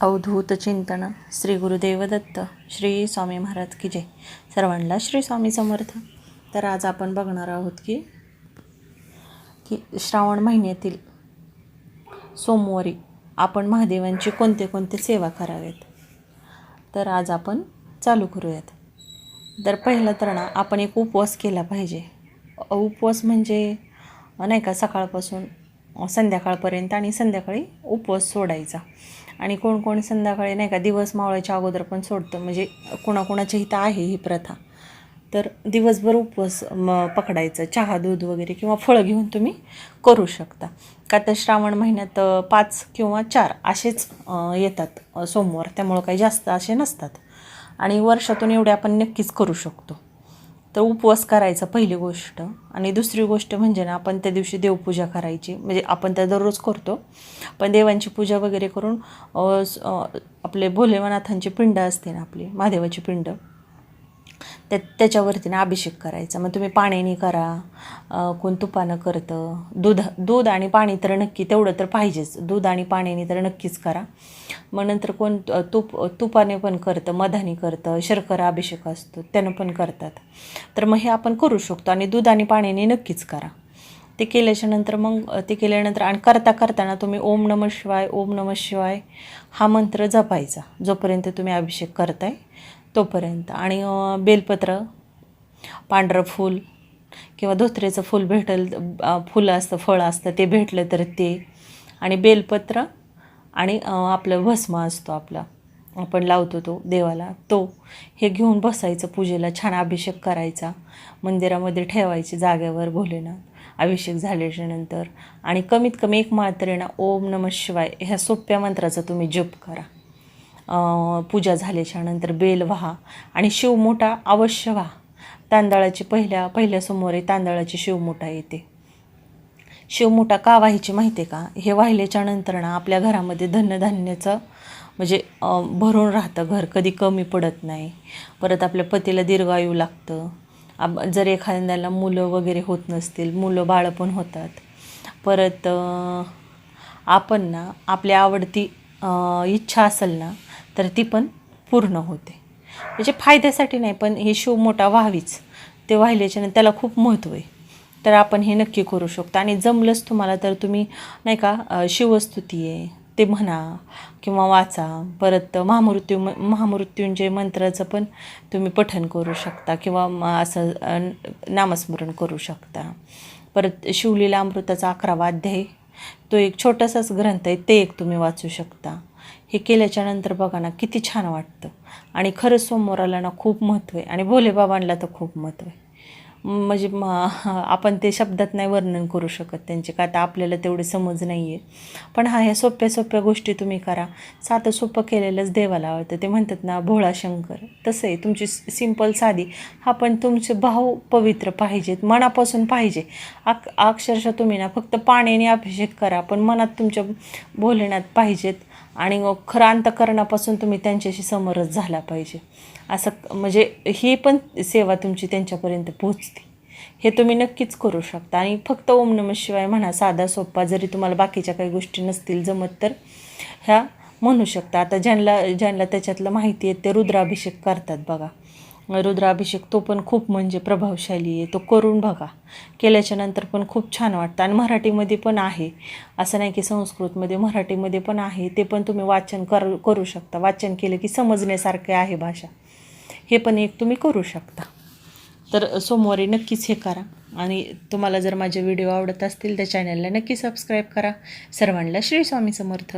अवधूत चिंतन. श्री गुरुदेव दत्त श्री स्वामी महाराज की जय. सर्वांना श्री स्वामी समर्थ. तर आज आपण बघणार आहोत की की श्रावण महिन्यातील सोमवारी आपण महादेवांची कोणते कोणते सेवा करावेत? तर आज आपण चालू करूयात. तर पहिलं तर ना आपण एक उपवास केला पाहिजे. उपवास म्हणजे नाही का सकाळपासून संध्याकाळपर्यंत आणि संध्याकाळी उपवास सोडायचा. आणि कोण कोण संध्याकाळी नाही का दिवस मावळ्याच्या अगोदर पण सोडतं. म्हणजे कोणाकोणाच्या इथं आहे ही प्रथा. तर दिवसभर उपवास म पकडायचं. चहा दूध वगैरे किंवा फळं घेऊन तुम्ही करू शकता. का तर श्रावण महिन्यात पाच किंवा चार असेच येतात सोमवार. त्यामुळं काही जास्त असे नसतात. आणि वर्षातून एवढे आपण नक्कीच करू शकतो. तर उपवास करायचा पहिली गोष्ट. आणि दुसरी गोष्ट म्हणजे ना आपण त्या दिवशी देवपूजा करायची. म्हणजे आपण त्या दररोज करतो. पण देवांची पूजा वगैरे करून आपले भोलेनाथांची पिंड असते ना आपली महादेवाची पिंड. त्या त्याच्यावरती ना अभिषेक करायचा. मग तुम्ही पाण्याने करा कोण तुपानं करतं. दूध दूध आणि पाणी तर नक्की तेवढं तर पाहिजेच. दूध आणि पाण्याने तर नक्कीच करा. मग नंतर कोण तूप तुपाने पण करतं मधाने करतं शर्करा अभिषेक असतो त्यानं पण करतात. तर मग हे आपण करू शकतो आणि दूध आणि पाण्याने नक्कीच करा. ते केल्याच्यानंतर मग ते केल्यानंतर आणि करता करताना तुम्ही ओम नम शिवाय ओम नम शिवाय हा मंत्र जपायचा. जोपर्यंत तुम्ही अभिषेक करताय तोपर्यंत. आणि बेलपत्र पांढरं फूल किंवा धोत्रेचं फूल भेटल फुलं असतं फळं असतं ते भेटलं तर ते. आणि बेलपत्र आणि आपलं भस्म असतो आपला. आपण लावतो तो देवाला. तो हे घेऊन बसायचं पूजेला छान अभिषेक करायचा. मंदिरामध्ये ठेवायचे जागेवर भोलेनाथ. अभिषेक झाल्याच्यानंतर. आणि कमीत कमी एक मात्रे ना ओम नम शिवाय ह्या सोप्या मंत्राचा तुम्ही जप करा. पूजा झाल्याच्यानंतर बेल व्हा आणि शिवमोठा अवश्य व्हा. तांदळाची पहिल्या पहिल्यासमोर तांदळाची शिवमोठा येते. शिवमोठा का व्हायची माहिती आहे का? हे वाहिल्याच्यानंतर ना आपल्या घरामध्ये धनधान्याचं म्हणजे भरून राहतं घर. कधी कमी पडत नाही. परत आपल्या पतीला दीर्घायू लागतं. आप जर एखाद्याला मुलं वगैरे होत नसतील मुलं बाळं पण होतात. परत आपण ना आपल्या आवडती इच्छा असेल ना तर ती पण पूर्ण होते. म्हणजे फायद्यासाठी नाही पण हे शिव मोठा व्हावीच. ते वाहिल्याच्यानं त्याला खूप महत्त्व आहे. तर आपण हे नक्की करू शकतो. आणि जमलंच तुम्हाला तर तुम्ही नाही का शिवस्तुती आहे ते म्हणा किंवा वाचा. परत महामृत्यू महामृत्यूंजय मंत्राचं पण तुम्ही पठन करू शकता किंवा असं नामस्मरण करू शकता. परत शिवलीला अमृताचा अकरावा अध्याय तो एक छोटासाच ग्रंथ आहे ते एक तुम्ही वाचू शकता. हे केल्याच्यानंतर बघा ना किती छान वाटतं. आणि खरंच सोमवाराला ना खूप महत्त्व आहे. आणि भोलेबाबांना तर खूप महत्त्व आहे. म्हणजे म आपण ते शब्दात नाही वर्णन करू शकत त्यांचे का तर आपल्याला तेवढी समज नाही आहे पण हा ह्या सोप्या सोप्या गोष्टी तुम्ही करा. साधं सोपं केलेलंच देवाला आवडतं. ते म्हणतात ना भोळा शंकर. तसं आहे. तुमची सिंपल साधी. हा पण तुमचे भाव पवित्र पाहिजेत. मनापासून पाहिजे. अक अक्षरशः तुम्ही ना फक्त पाण्याने अभिषेक करा. पण मनात तुमच्या बोलण्यात पाहिजेत. आणि मग खरं अंतकरणापासून तुम्ही त्यांच्याशी समरस झाला पाहिजे. असं म्हणजे ही पण सेवा तुमची त्यांच्यापर्यंत पोच हे तुम्ही नक्कीच करू शकता. आणि फक्त ओम नम शिवाय म्हणा साधा सोपा जरी तुम्हाला बाकीच्या काही गोष्टी नसतील जमत तर ह्या म्हणू शकता. आता ज्यांना ज्यांना त्याच्यातलं माहिती आहे ते रुद्राभिषेक करतात बघा. रुद्राभिषेक तो पण खूप म्हणजे प्रभावशाली आहे. तो करून बघा. केल्याच्यानंतर पण खूप छान वाटतं. आणि मराठीमध्ये पण आहे. असं नाही की संस्कृतमध्ये मराठीमध्ये पण आहे. ते पण तुम्ही वाचन कर करू शकता. वाचन केलं की समजण्यासारखे आहे भाषा. हे पण एक तुम्ही करू शकता. तर सोमवारी नक्कीच हे करा. आणि तुम्हाला जर माझे व्हिडिओ आवडत असतील तर चॅनलला नक्की सबस्क्राईब करा. सर्वांना श्री स्वामी समर्थ.